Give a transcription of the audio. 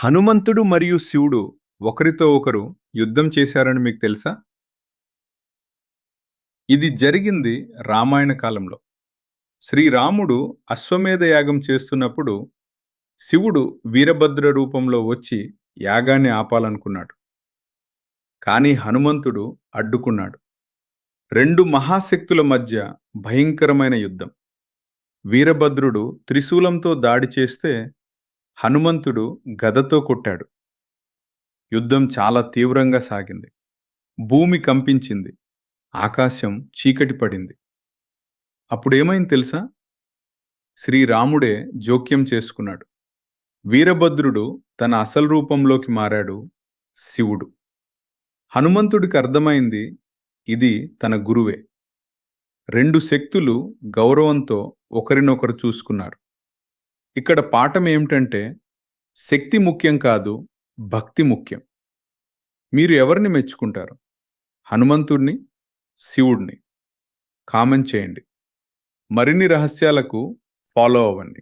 హనుమంతుడు మరియు శివుడు ఒకరితో ఒకరు యుద్ధం చేశారని మీకు తెలుసా? ఇది జరిగింది రామాయణ కాలంలో. శ్రీరాముడు అశ్వమేధ యాగం చేస్తున్నప్పుడు శివుడు వీరభద్ర రూపంలో వచ్చి యాగాన్ని ఆపాలనుకున్నాడు. కానీ హనుమంతుడు అడ్డుకున్నాడు. రెండు మహాశక్తుల మధ్య భయంకరమైన యుద్ధం. వీరభద్రుడు త్రిశూలంతో దాడి చేస్తే హనుమంతుడు గదతో కొట్టాడు. యుద్ధం చాలా తీవ్రంగా సాగింది. భూమి కంపించింది. ఆకాశం చీకటి పడింది. అప్పుడేమైంది తెలుసా? శ్రీరాముడే జోక్యం చేసుకున్నాడు. వీరభద్రుడు తన అసలు రూపంలోకి మారాడు శివుడు. హనుమంతుడికి అర్థమైంది ఇది తన గురువే. రెండు శక్తులు గౌరవంతో ఒకరినొకరు చూసుకున్నారు. ఇక్కడ పాఠం ఏమిటంటే శక్తి ముఖ్యం కాదు భక్తి ముఖ్యం. మీరు ఎవరిని మెచ్చుకుంటారు? హనుమంతుడిని శివుడిని కామెంట్ చేయండి. మరిన్ని రహస్యాలకు ఫాలో అవ్వండి.